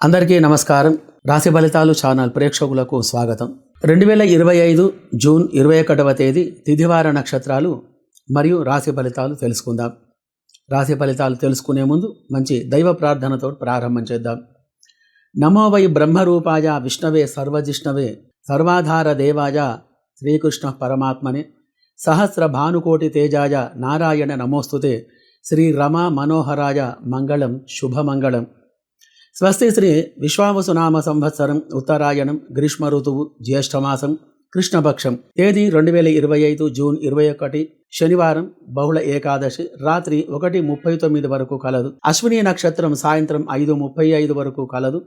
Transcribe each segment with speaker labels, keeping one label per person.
Speaker 1: అందరికీ నమస్కారం. రాశి ఫలితాలు ఛానల్ ప్రేక్షకులకు స్వాగతం. రెండు వేల ఇరవై ఐదు జూన్ ఇరవై ఒకటవ తేదీ తిథివార నక్షత్రాలు మరియు రాశి ఫలితాలు తెలుసుకుందాం. రాశి ఫలితాలు తెలుసుకునే ముందు మంచి దైవ ప్రార్థనతో ప్రారంభం చేద్దాం. నమో వై బ్రహ్మరూపాయ విష్ణవే సర్వజిష్ణవే సర్వాధార దేవాయ శ్రీకృష్ణ పరమాత్మనే సహస్ర భానుకోటి తేజాయ నారాయణ నమోస్తుతే శ్రీ రమా మనోహరాయ మంగళం శుభమంగళం. స్వస్తి శ్రీ విశ్వావసునామ సంవత్సరం ఉత్తరాయణం గ్రీష్మ ఋతువు జ్యేష్ఠమాసం కృష్ణపక్షం. తేదీ రెండు వేల ఇరవై ఐదు జూన్ ఇరవై ఒకటి శనివారం బహుళ ఏకాదశి రాత్రి ఒకటి ముప్పై తొమ్మిది వరకు కలదు. అశ్విని నక్షత్రం సాయంత్రం ఐదు ముప్పై ఐదు వరకు కలదు.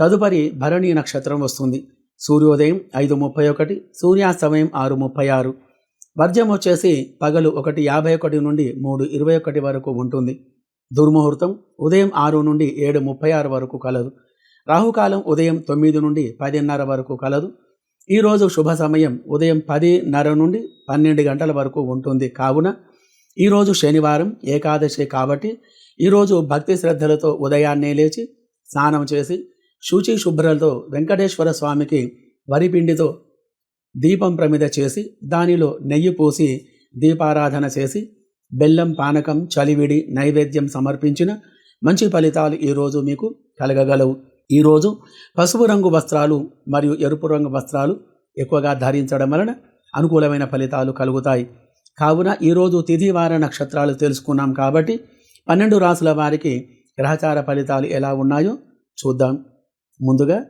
Speaker 1: తదుపరి భరణి నక్షత్రం వస్తుంది. సూర్యోదయం ఐదు ముప్పై ఒకటి సూర్యాస్తమయం ఆరు ముప్పై ఆరు. వర్జం వచ్చేసి పగలు ఒకటి యాభై ఒకటి నుండి మూడు ఇరవై ఒకటి వరకు ఉంటుంది. దుర్ముహూర్తం ఉదయం ఆరు నుండి ఏడు ముప్పై ఆరు వరకు కలదు. రాహుకాలం ఉదయం తొమ్మిది నుండి పదిన్నర వరకు కలదు. ఈరోజు శుభ సమయం ఉదయం పదిన్నర నుండి పన్నెండు గంటల వరకు ఉంటుంది. కావున ఈరోజు శనివారం ఏకాదశి కాబట్టి ఈరోజు భక్తి శ్రద్ధలతో ఉదయాన్నే లేచి స్నానం చేసి శుచి శుభ్రలతో వెంకటేశ్వర స్వామికి వరిపిండితో దీపం ప్రమిద చేసి దానిలో నెయ్యి పోసి దీపారాధన చేసి బెల్లం పానకం చలివిడి నైవేద్యం సమర్పించిన మంచి ఫలితాలు ఈరోజు మీకు కలగగలవు. ఈరోజు పసుపు రంగు వస్త్రాలు మరియు ఎరుపు రంగు వస్త్రాలు ఎక్కువగా ధరించడం వలన అనుకూలమైన ఫలితాలు కలుగుతాయి. కావున ఈరోజు తిథివార నక్షత్రాలు తెలుసుకున్నాం కాబట్టి పన్నెండు రాసుల వారికి గ్రహచార ఫలితాలు ఎలా ఉన్నాయో చూద్దాం. ముందుగా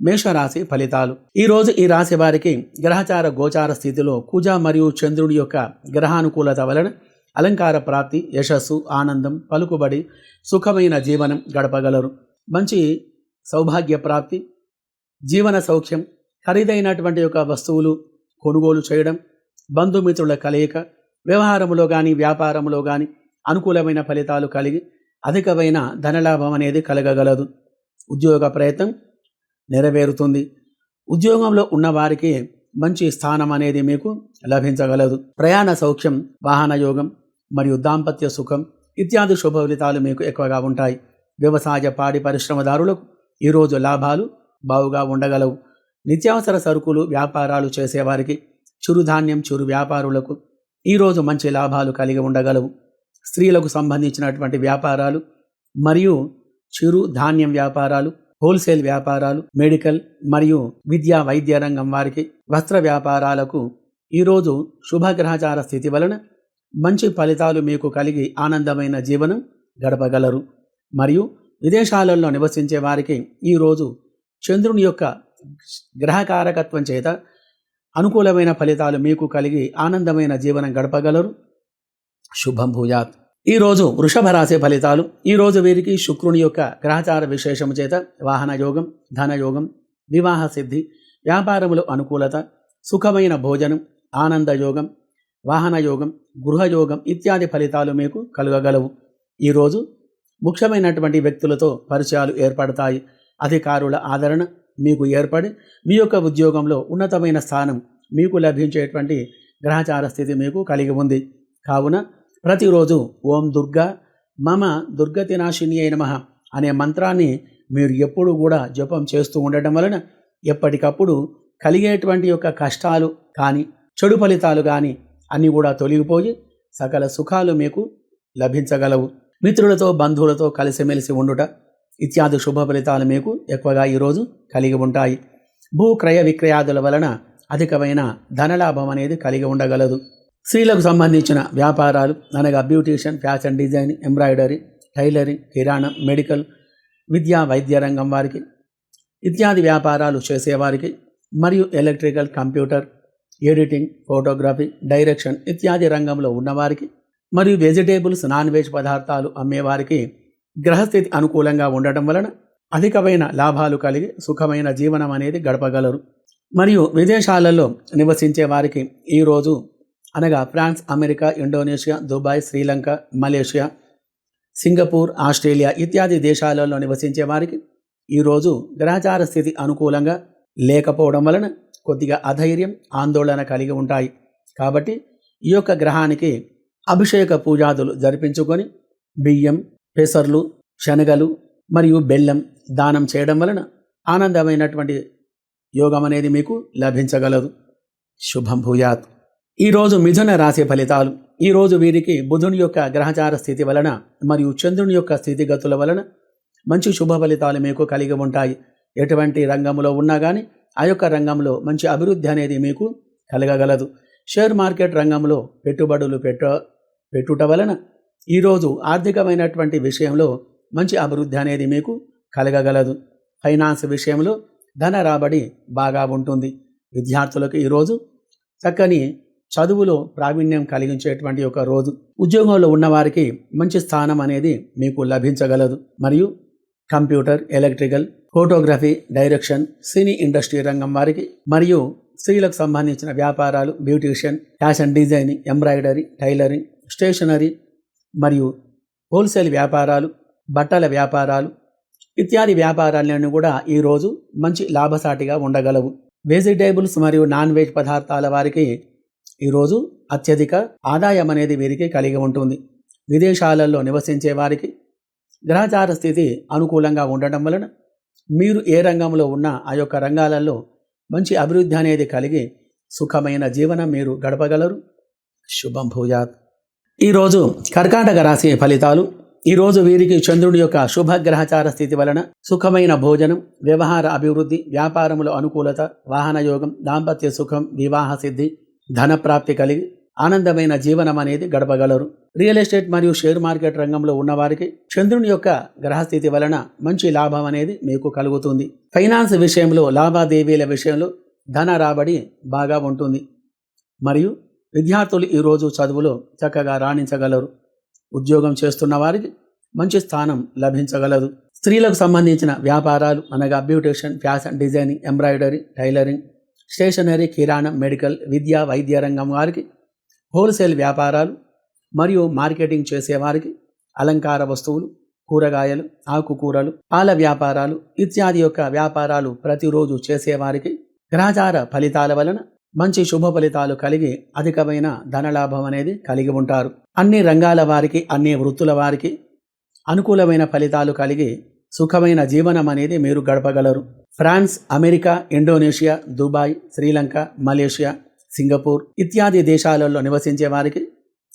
Speaker 1: మేషరాశి ఫలితాలు. ఈరోజు ఈ రాశి వారికి గ్రహచార గోచార స్థితిలో కుజ మరియు చంద్రుడి యొక్క గ్రహానుకూలత వలన అలంకార ప్రాప్తి యశస్సు ఆనందం పలుకుబడి సుఖమైన జీవనం గడపగలరు. మంచి సౌభాగ్య ప్రాప్తి జీవన సౌఖ్యం ఖరీదైనటువంటి యొక్క వస్తువులు కొనుగోలు చేయడం బంధుమిత్రుల కలయిక వ్యవహారంలో కానీ వ్యాపారంలో కానీ అనుకూలమైన ఫలితాలు కలిగి అధికమైన ధనలాభం అనేది కలగగలదు. ఉద్యోగ ప్రయత్నం నెరవేరుతుంది. ఉద్యోగంలో ఉన్నవారికి మంచి స్థానం అనేది మీకు లభించగలదు. ప్రయాణ సౌఖ్యం వాహన యోగం మరియు దాంపత్య సుఖం ఇత్యాది శుభ ఫలితాలు మీకు ఎక్కువగా ఉంటాయి. వ్యవసాయ పాడి పరిశ్రమదారులకు ఈరోజు లాభాలు బావుగా ఉండగలవు. నిత్యావసర సరుకులు వ్యాపారాలు చేసేవారికి చిరుధాన్యం చిరు వ్యాపారులకు ఈరోజు మంచి లాభాలు కలిగి ఉండగలవు. స్త్రీలకు సంబంధించినటువంటి వ్యాపారాలు మరియు చిరు ధాన్యం వ్యాపారాలు హోల్సేల్ వ్యాపారాలు మెడికల్ మరియు విద్యా వైద్య రంగం వారికి వస్త్ర వ్యాపారాలకు ఈరోజు శుభగ్రహచార స్థితి వలన మంచి ఫలితాలు మీకు కలిగి ఆనందమైన జీవనం గడపగలరు. మరియు విదేశాలలో నివసించే వారికి ఈరోజు చంద్రుని యొక్క గ్రహకారకత్వం చేత అనుకూలమైన ఫలితాలు మీకు కలిగి ఆనందమైన జీవనం గడపగలరు. శుభం భూయాత్. ఈరోజు వృషభ రాశి ఫలితాలు. ఈరోజు వీరికి శుక్రుని యొక్క గ్రహచార విశేషము చేత వాహన యోగం ధనయోగం వివాహ సిద్ధి వ్యాపారములు అనుకూలత సుఖమైన భోజనం ఆనందయోగం వాహనయోగం గృహయోగం ఇత్యాది ఫలితాలు మీకు కలుగగలవు. ఈరోజు ముఖ్యమైనటువంటి వ్యక్తులతో పరిచయాలు ఏర్పడతాయి. అధికారుల ఆదరణ మీకు ఏర్పడి మీ యొక్క ఉద్యోగంలో ఉన్నతమైన స్థానం మీకు లభించేటువంటి గ్రహచార స్థితి మీకు కలిగి ఉంది. కావున ప్రతిరోజు ఓం దుర్గా మమ దుర్గతి నాశిని అయిన నమః అనే మంత్రాన్ని మీరు ఎప్పుడు కూడా జపం చేస్తూ ఉండటం వలన ఎప్పటికప్పుడు కలిగేటువంటి యొక్క కష్టాలు కానీ చెడు ఫలితాలు కానీ అన్నీ కూడా తొలగిపోయి సకల సుఖాలు మీకు లభించగలవు. మిత్రులతో బంధువులతో కలిసిమెలిసి ఉండుట ఇత్యాది శుభ ఫలితాలు మీకు ఎక్కువగా ఈరోజు కలిగి ఉంటాయి. భూ క్రయ విక్రయాదుల వలన అధికమైన ధనలాభం అనేది కలిగి ఉండగలదు. స్త్రీలకు సంబంధించిన వ్యాపారాలు అనగా beautician fashion design embroidery tailoring కిరాణం మెడికల్ విద్యా వైద్య రంగం వారికి ఇత్యాది వ్యాపారాలు చేసేవారికి మరియు electrical computer editing photography direction ఇత్యాది రంగంలో ఉన్నవారికి మరియు వెజిటేబుల్స్ నాన్ వెజ్ పదార్థాలు అమ్మేవారికి గ్రహస్థితి అనుకూలంగా ఉండటం వలన అధికమైన లాభాలు కలిగి సుఖమైన జీవనం అనేది గడపగలరు. మరియు విదేశాలలో నివసించే వారికి ఈరోజు అనగా France America Indonesia Dubai Sri Lanka Malaysia Singapore Australia ఇత్యాది దేశాలలో నివసించే వారికి ఈరోజు గ్రహచార స్థితి అనుకూలంగా లేకపోవడం వలన కొద్దిగా అధైర్యం ఆందోళన కలిగి ఉంటాయి. కాబట్టి ఈ యొక్క గ్రహానికి అభిషేక పూజాదులు జరిపించుకొని బియ్యం పెసర్లు శనగలు మరియు బెల్లం దానం చేయడం వలన ఆనందమైనటువంటి యోగం అనేది మీకు లభించగలదు. శుభం భూయాత్. ఈరోజు మిథున రాశి ఫలితాలు. ఈరోజు వీరికి బుధుని యొక్క గ్రహచార స్థితి వలన మరియు చంద్రుని యొక్క స్థితిగతుల వలన మంచి శుభ ఫలితాలు మీకు కలిగి ఉంటాయి. ఎటువంటి రంగంలో ఉన్నా కానీ ఆ యొక్క రంగంలో మంచి అభివృద్ధి అనేది మీకు కలగగలదు. షేర్ మార్కెట్ రంగంలో పెట్టుబడులు పెట్ట పెట్టుట వలన ఈరోజు ఆర్థికమైనటువంటి విషయంలో మంచి అభివృద్ధి అనేది మీకు కలగగలదు. ఫైనాన్స్ విషయంలో ధన రాబడి బాగా ఉంటుంది. విద్యార్థులకు ఈరోజు చక్కని చదువులో ప్రావీణ్యం కలిగించేటువంటి ఒక రోజు. ఉద్యోగంలో ఉన్నవారికి మంచి స్థానం అనేది మీకు లభించగలదు. మరియు computer electrical photography direction cine industry రంగం వారికి మరియు స్త్రీలకు సంబంధించిన వ్యాపారాలు beautician fashion designing embroidery tailoring stationery మరియు హోల్సేల్ వ్యాపారాలు బట్టల వ్యాపారాలు ఇత్యాది వ్యాపారాలను కూడా ఈరోజు మంచి లాభసాటిగా ఉండగలవు. వెజిటేబుల్స్ మరియు నాన్ వెజ్ పదార్థాల వారికి ఈరోజు అత్యధిక ఆదాయం అనేది వీరికి కలిగి ఉంటుంది. విదేశాలలో నివసించే వారికి గ్రహచార స్థితి అనుకూలంగా ఉండటం వలన మీరు ఏ రంగంలో ఉన్నా ఆ యొక్క రంగాలలో మంచి అభివృద్ధి అనేది కలిగి సుఖమైన జీవనం మీరు గడపగలరు. శుభం భూజాత్ ఈరోజు కర్కాటక రాశి ఫలితాలు. ఈరోజు వీరికి చంద్రుడి యొక్క శుభగ్రహచార స్థితి వలన సుఖమైన భోజనం వ్యవహార అభివృద్ధి వ్యాపారములో అనుకూలత వాహన యోగం దాంపత్య సుఖం వివాహ సిద్ధి ధన ప్రాప్తి కలిగి ఆనందమైన జీవనం అనేది గడపగలరు. రియల్ ఎస్టేట్ మరియు షేర్ మార్కెట్ రంగంలో ఉన్నవారికి చంద్రుని యొక్క గ్రహస్థితి వలన మంచి లాభం అనేది మీకు కలుగుతుంది. ఫైనాన్స్ విషయంలో లావాదేవీల విషయంలో ధన రాబడి బాగా ఉంటుంది. మరియు విద్యార్థులు ఈరోజు చదువులో చక్కగా రాణించగలరు. ఉద్యోగం చేస్తున్న వారికి మంచి స్థానం లభించగలదు. స్త్రీలకు సంబంధించిన వ్యాపారాలు అనగా beautician fashion designing embroidery tailoring stationery కిరాణం మెడికల్ విద్యా వైద్య రంగం వారికి హోల్సేల్ వ్యాపారాలు మరియు మార్కెటింగ్ చేసేవారికి అలంకార వస్తువులు కూరగాయలు ఆకుకూరలు పాల వ్యాపారాలు ఇత్యాది యొక్క వ్యాపారాలు ప్రతిరోజు చేసేవారికి గ్రహచార ఫలితాల వలన మంచి శుభ ఫలితాలు కలిగి అధికమైన ధనలాభం అనేది కలిగి ఉంటారు. అన్ని రంగాల వారికి అన్ని వృత్తుల వారికి అనుకూలమైన ఫలితాలు కలిగి సుఖమైన జీవనం అనేది మీరు గడపగలరు. France America Indonesia Dubai Sri Lanka Malaysia Singapore ఇత్యాది దేశాలలో నివసించే వారికి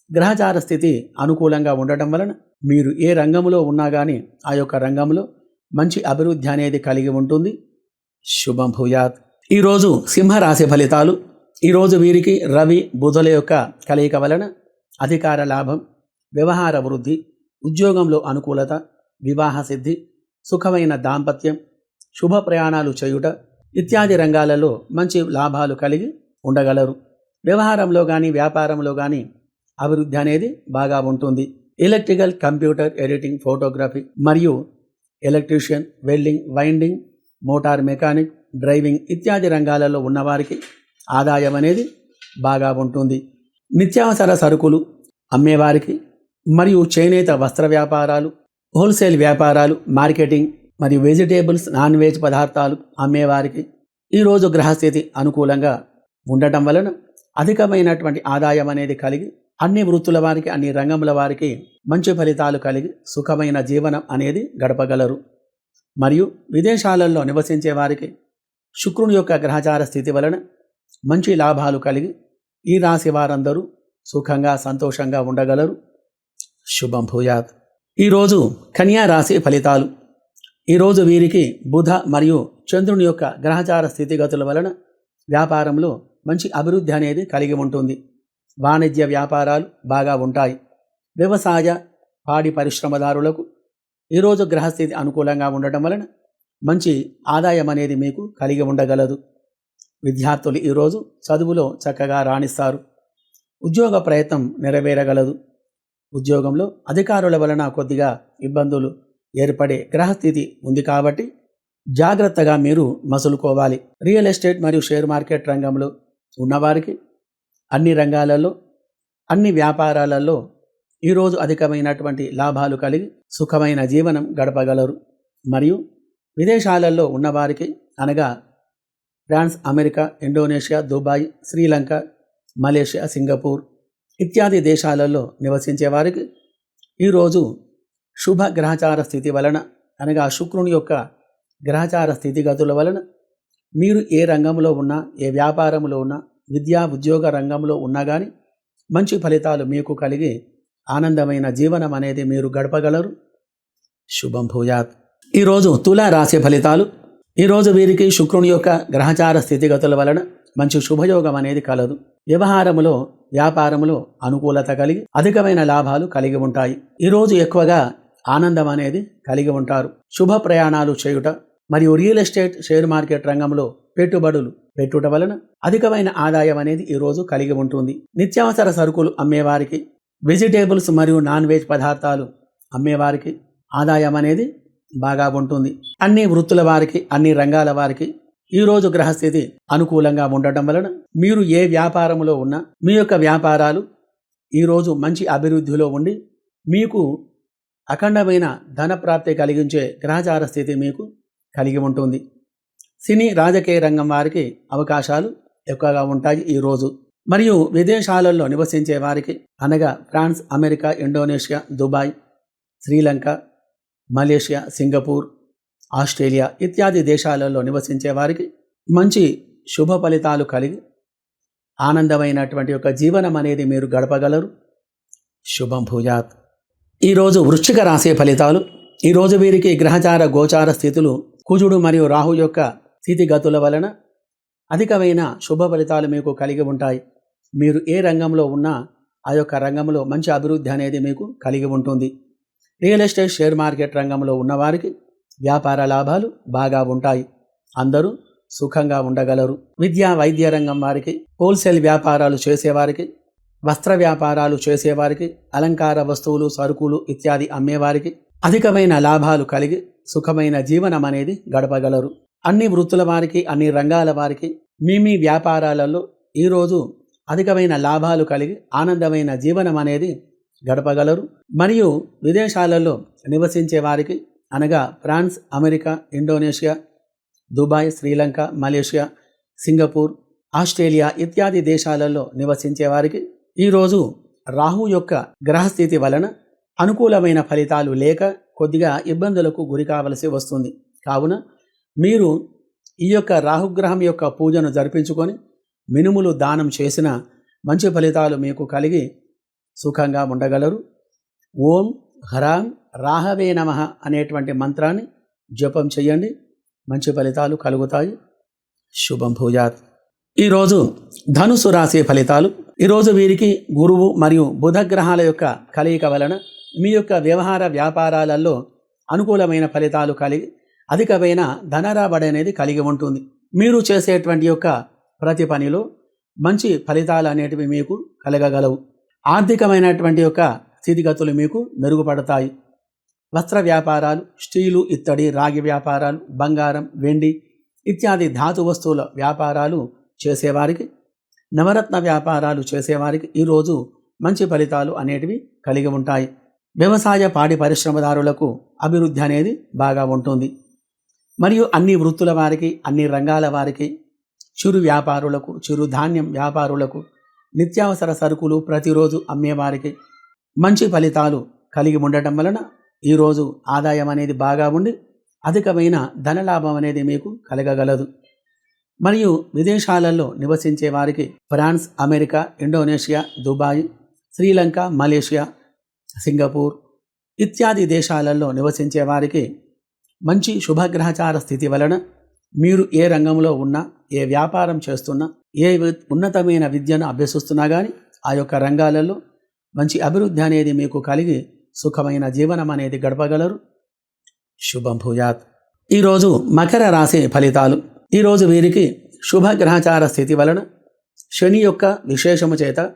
Speaker 1: గ్రహచార స్థితి అనుకూలంగా ఉండటం వలన మీరు ఏ రంగంలో ఉన్నా కానీ ఆ యొక్క రంగంలో మంచి అభివృద్ధి అనేది కలిగి ఉంటుంది. శుభం భూయాత్. ఈరోజు సింహరాశి ఫలితాలు ఈరోజు వీరికి రవి బుధుల యొక్క కలయిక వలన అధికార లాభం వ్యవహార వృద్ధి ఉద్యోగంలో అనుకూలత వివాహ సిద్ధి సుఖమైన దాంపత్యం శుభ ప్రయాణాలు చేయుట ఇత్యాది రంగాలలో మంచి లాభాలు కలిగి ఉండగలరు. వ్యవహారంలో కానీ వ్యాపారంలో కానీ అభివృద్ధి అనేది బాగా ఉంటుంది. ఎలక్ట్రికల్ కంప్యూటర్ ఎడిటింగ్ ఫోటోగ్రఫీ మరియు electrician welding winding motor mechanic driving ఇత్యాది రంగాలలో ఉన్నవారికి ఆదాయం అనేది బాగా ఉంటుంది. నిత్యావసర సరుకులు అమ్మేవారికి మరియు చేనేత వస్త్ర వ్యాపారాలు హోల్సేల్ వ్యాపారాలు మార్కెటింగ్ మరియు వెజిటేబుల్స్ నాన్ వెజ్ పదార్థాలు అమ్మేవారికి ఈరోజు గ్రహస్థితి అనుకూలంగా ఉండటం వలన అధికమైనటువంటి ఆదాయం అనేది కలిగి అన్ని వృత్తుల వారికి అన్ని రంగముల వారికి మంచి ఫలితాలు కలిగి సుఖమైన జీవనం అనేది గడపగలరు. మరియు విదేశాలలో నివసించే వారికి శుక్రుని యొక్క గ్రహచార స్థితి వలన మంచి లాభాలు కలిగి ఈ రాశి వారందరూ సుఖంగా సంతోషంగా ఉండగలరు. శుభం భూయాత్. ఈరోజు కన్యా రాశి ఫలితాలు. ఈరోజు వీరికి బుధ మరియు చంద్రుని యొక్క గ్రహచార స్థితిగతుల వలన వ్యాపారంలో మంచి అభివృద్ధి అనేది కలిగి ఉంటుంది. వాణిజ్య వ్యాపారాలు బాగా ఉంటాయి. వ్యవసాయ పాడి పరిశ్రమదారులకు ఈరోజు గ్రహస్థితి అనుకూలంగా ఉండటం వలన మంచి ఆదాయం అనేది మీకు కలిగి ఉండగలదు. విద్యార్థులు ఈరోజు చదువులో చక్కగా రాణిస్తారు. ఉద్యోగ ప్రయత్నం నెరవేరగలదు. ఉద్యోగంలో అధికారుల వలన కొద్దిగా ఇబ్బందులు ఏర్పడే గ్రహస్థితి ఉంది కాబట్టి జాగ్రత్తగా మీరు మసులుకోవాలి. రియల్ ఎస్టేట్ మరియు షేర్ మార్కెట్ రంగంలో ఉన్నవారికి అన్ని రంగాలలో అన్ని వ్యాపారాలలో ఈరోజు అధికమైనటువంటి లాభాలు కలిగి సుఖమైన జీవనం గడపగలరు. మరియు విదేశాలలో ఉన్నవారికి అనగా France America Indonesia Dubai Sri Lanka Malaysia Singapore ఇత్యాది దేశాలలో నివసించే వారికి ఈరోజు శుభ గ్రహచార స్థితి వలన అనగా శుక్రుని యొక్క గ్రహచార స్థితిగతుల వలన మీరు ఏ రంగంలో ఉన్నా ఏ వ్యాపారంలో ఉన్నా విద్యా ఉద్యోగ రంగంలో ఉన్నా కానీ మంచి ఫలితాలు మీకు కలిగి ఆనందమైన జీవనం అనేది మీరు గడపగలరు. శుభం భూయాత్. ఈరోజు తులా రాశి ఫలితాలు. ఈరోజు వీరికి శుక్రుని యొక్క గ్రహచార స్థితిగతుల వలన మంచి శుభయోగం అనేది కలదు. వ్యవహారములో వ్యాపారములో అనుకూలత కలిగి అధికమైన లాభాలు కలిగి ఉంటాయి. ఈరోజు ఎక్కువగా ఆనందం అనేది కలిగి ఉంటారు. శుభ ప్రయాణాలు చేయుట మరియు రియల్ ఎస్టేట్ షేర్ మార్కెట్ రంగంలో పెట్టుబడులు పెట్టుట వలన అధికమైన ఆదాయం అనేది ఈరోజు కలిగి ఉంటుంది. నిత్యావసర సరుకులు అమ్మేవారికి వెజిటేబుల్స్ మరియు నాన్ వెజ్ పదార్థాలు అమ్మేవారికి ఆదాయం అనేది బాగా ఉంటుంది. అన్ని వృత్తుల వారికి అన్ని రంగాల వారికి ఈరోజు గ్రహస్థితి అనుకూలంగా ఉండటం వలన మీరు ఏ వ్యాపారంలో ఉన్నా మీ యొక్క వ్యాపారాలు ఈరోజు మంచి అభివృద్ధిలో ఉండి మీకు అఖండమైన ధన ప్రాప్తి కలిగించే గ్రహచార స్థితి మీకు కలిగి ఉంటుంది. సినీ రాజకీయ రంగం వారికి అవకాశాలు ఎక్కువగా ఉంటాయి ఈరోజు మరియు విదేశాలలో నివసించే వారికి అనగా France America Indonesia Dubai Sri Lanka Malaysia Singapore Australia ఇత్యాది దేశాలలో నివసించే వారికి మంచి శుభ ఫలితాలు కలిగి ఆనందమైనటువంటి యొక్క జీవనం అనేది మీరు గడపగలరు. శుభం భూజాత్. ఈరోజు వృశ్చిక రాశి ఫలితాలు ఈరోజు వీరికి గ్రహచార గోచార స్థితులు కుజుడు మరియు రాహు యొక్క స్థితిగతుల వలన అధికమైన శుభ ఫలితాలు మీకు కలిగి ఉంటాయి. మీరు ఏ రంగంలో ఉన్నా ఆ యొక్క రంగంలో మంచి అభివృద్ధి అనేది మీకు కలిగి ఉంటుంది. రియల్ ఎస్టేట్ షేర్ మార్కెట్ రంగంలో ఉన్నవారికి వ్యాపార లాభాలు బాగా ఉంటాయి. అందరూ సుఖంగా ఉండగలరు. విద్యా వైద్య రంగం వారికి హోల్సేల్ వ్యాపారాలు చేసేవారికి వస్త్ర వ్యాపారాలు చేసేవారికి అలంకార వస్తువులు సరుకులు ఇత్యాది అమ్మేవారికి అధికమైన లాభాలు కలిగి సుఖమైన జీవనం అనేది గడపగలరు. అన్ని వృత్తుల వారికి అన్ని రంగాల వారికి మీ మీ వ్యాపారాలలో ఈరోజు అధికమైన లాభాలు కలిగి ఆనందమైన జీవనం అనేది గడపగలరు. మరియు విదేశాలలో నివసించే వారికి అనగా France America Indonesia Dubai Sri Lanka Malaysia Singapore Australia ఇత్యాది దేశాలలో నివసించే వారికి ఈరోజు రాహు యొక్క గ్రహస్థితి వలన అనుకూలమైన ఫలితాలు లేక కొద్దిగా ఇబ్బందులకు గురి కావలసి వస్తుంది. కావున మీరు ఈ యొక్క రాహుగ్రహం యొక్క పూజను జరిపించుకొని మినుములు దానం చేసిన మంచి ఫలితాలు మీకు కలిగి సుఖంగా ఉండగలరు. ఓం హ్రాం రాహవే నమ అనేటువంటి మంత్రాన్ని జపం చేయండి. మంచి ఫలితాలు కలుగుతాయి. శుభం భూజాత్. ఈరోజు ధనుసు రాశి ఫలితాలు. ఈరోజు వీరికి గురువు మరియు బుధ గ్రహాల యొక్క కలయిక వలన మీ యొక్క వ్యవహార వ్యాపారాలలో అనుకూలమైన ఫలితాలు కలిగి అధికమైన ధనరాబడి అనేది కలిగి ఉంటుంది. మీరు చేసేటువంటి యొక్క ప్రతి పనిలో మంచి ఫలితాలు అనేటివి మీకు కలగగలవు. ఆర్థికమైనటువంటి యొక్క స్థితిగతులు మీకు మెరుగుపడతాయి. వస్త్ర వ్యాపారాలు స్టీలు ఇత్తడి రాగి వ్యాపారాలు బంగారం వెండి ఇత్యాది ధాతు వస్తువుల వ్యాపారాలు చేసేవారికి నవరత్న వ్యాపారాలు చేసేవారికి ఈరోజు మంచి ఫలితాలు అనేటివి కలిగి ఉంటాయి. వ్యవసాయ పాడి పరిశ్రమదారులకు అభివృద్ధి అనేది బాగా ఉంటుంది. మరియు అన్ని వృత్తుల వారికి అన్ని రంగాల వారికి చిరు వ్యాపారులకు చిరు ధాన్యం వ్యాపారులకు నిత్యావసర సరుకులు ప్రతిరోజు అమ్మేవారికి మంచి ఫలితాలు కలిగి ఉండటం వలన ఈరోజు ఆదాయం అనేది బాగా ఉండి అధికమైన ధనలాభం అనేది మీకు కలగగలదు. మరియు విదేశాలలో నివసించే వారికి France America Indonesia Dubai Sri Lanka Malaysia Singapore ఇత్యాది దేశాలలో నివసించే వారికి మంచి శుభగ్రహచార స్థితి వలన మీరు ఏ రంగంలో ఉన్నా ఏ వ్యాపారం చేస్తున్నా ఏ వి- ఉన్నతమైన విద్యను అభ్యసిస్తున్నా కానీ ఆ యొక్క రంగాలలో మంచి అభివృద్ధి అనేది మీకు కలిగి సుఖమైన జీవనం అనేది గడపగలరు. శుభం భూయాత్. ఈరోజు మకర రాశి ఫలితాలు. ఈరోజు వీరికి శుభగ్రహచార స్థితి వలన శని యొక్క విశేషము చేత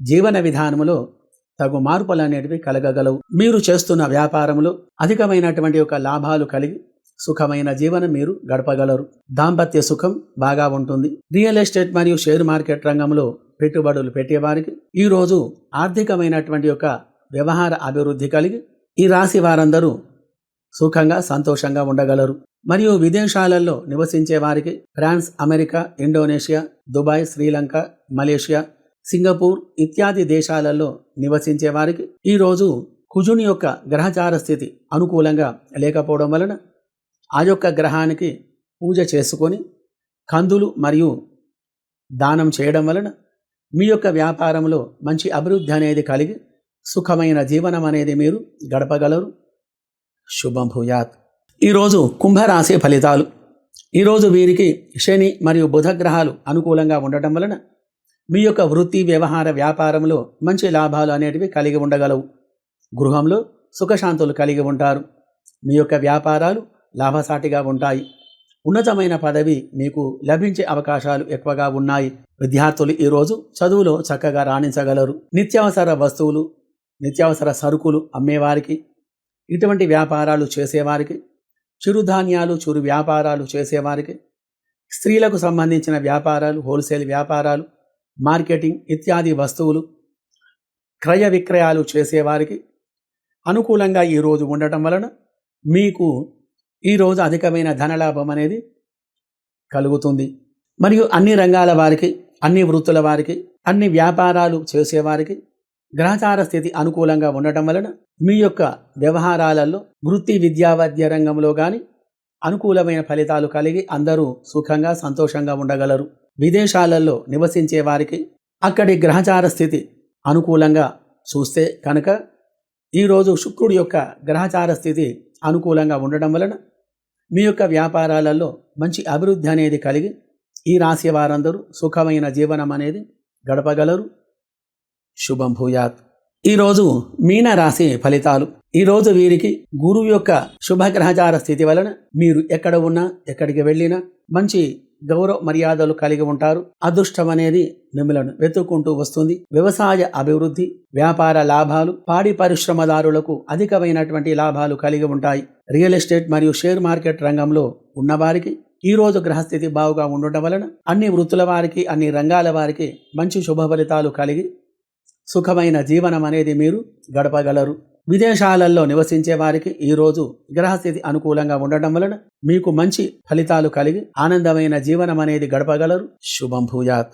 Speaker 1: జీవన విధానములో తగు మార్పులు అనేటివి కలగగలవు. మీరు చేస్తున్న వ్యాపారంలో అధికమైనటువంటి యొక్క లాభాలు కలిగి సుఖమైన జీవనం మీరు గడపగలరు. దాంపత్య సుఖం బాగా ఉంటుంది. రియల్ ఎస్టేట్ మరియు షేర్ మార్కెట్ రంగంలో పెట్టుబడులు పెట్టేవారికి ఈరోజు ఆర్థికమైనటువంటి యొక్క వ్యవహార అభివృద్ధి కలిగి ఈ రాశి వారందరూ సుఖంగా సంతోషంగా ఉండగలరు. మరియు విదేశాలలో నివసించే వారికి France America Indonesia Dubai Sri Lanka Malaysia Singapore ఇత్యాది దేశాలలో నివసించే వారికి ఈరోజు కుజుని యొక్క గ్రహచార స్థితి అనుకూలంగా లేకపోవడం వలన ఆ యొక్క గ్రహానికి పూజ చేసుకొని కందులు మరియు దానం చేయడం వలన మీ యొక్క వ్యాపారంలో మంచి అభివృద్ధి అనేది కలిగి సుఖమైన జీవనం అనేది మీరు గడపగలరు. శుభం భూయాత్. ఈరోజు కుంభరాశి ఫలితాలు. ఈరోజు వీరికి శని మరియు బుధ గ్రహాలు అనుకూలంగా ఉండటం వలన మీ యొక్క వృత్తి వ్యవహార వ్యాపారంలో మంచి లాభాలు అనేటివి కలిగి ఉండగలవు. గృహంలో సుఖశాంతులు కలిగి ఉంటారు. మీ యొక్క వ్యాపారాలు లాభసాటిగా ఉంటాయి. ఉన్నతమైన పదవి మీకు లభించే అవకాశాలు ఎక్కువగా ఉన్నాయి. విద్యార్థులు ఈరోజు చదువులో చక్కగా రాణించగలరు. నిత్యావసర వస్తువులు నిత్యావసర సరుకులు అమ్మేవారికి ఇటువంటి వ్యాపారాలు చేసేవారికి చిరుధాన్యాలు చిరు వ్యాపారాలు చేసేవారికి స్త్రీలకు సంబంధించిన వ్యాపారాలు హోల్సేల్ వ్యాపారాలు మార్కెటింగ్ ఇత్యాది వస్తువులు క్రయ విక్రయాలు చేసేవారికి అనుకూలంగా ఈరోజు ఉండటం వలన మీకు ఈరోజు అధికమైన ధనలాభం అనేది కలుగుతుంది. మరియు అన్ని రంగాల వారికి అన్ని వృత్తుల వారికి అన్ని వ్యాపారాలు చేసేవారికి గ్రహచార స్థితి అనుకూలంగా ఉండటం వలన మీ యొక్క వ్యవహారాలలో వృత్తి విద్యా వైద్య రంగంలో కానీ అనుకూలమైన ఫలితాలు కలిగి అందరూ సుఖంగా సంతోషంగా ఉండగలరు. విదేశాలలో నివసించే వారికి అక్కడి గ్రహచార స్థితి అనుకూలంగా చూస్తే కనుక ఈరోజు శుక్రుడి యొక్క గ్రహచార స్థితి అనుకూలంగా ఉండడం వలన మీ యొక్క వ్యాపారాలలో మంచి అభివృద్ధి అనేది కలిగి ఈ రాశి వారందరూ సుఖమైన జీవనం అనేది గడపగలరు. శుభం భూయాత్. ఈరోజు మీన రాశి ఫలితాలు. ఈరోజు వీరికి గురువు యొక్క శుభగ్రహచార స్థితి వలన మీరు ఎక్కడ ఉన్నా ఎక్కడికి వెళ్ళినా మంచి గౌరవ మర్యాదలు కలిగి ఉంటారు. అదృష్టం అనేది మిమ్మలను వెతుక్కుంటూ వస్తుంది. వ్యవసాయ అభివృద్ధి వ్యాపార లాభాలు పాడి పరిశ్రమదారులకు అధికమైనటువంటి లాభాలు కలిగి ఉంటాయి. రియల్ ఎస్టేట్ మరియు షేర్ మార్కెట్ రంగంలో ఉన్నవారికి ఈ రోజు గ్రహస్థితి బాగుగా ఉండటం వలన అన్ని వృత్తుల వారికి అన్ని రంగాల వారికి మంచి శుభ ఫలితాలు కలిగి సుఖమైన జీవనం అనేది మీరు గడపగలరు. విదేశాలలో నివసించే వారికి ఈరోజు గ్రహస్థితి అనుకూలంగా ఉండటం వలన మీకు మంచి ఫలితాలు కలిగి ఆనందమైన జీవనం అనేది గడపగలరు. శుభం భూయాత్.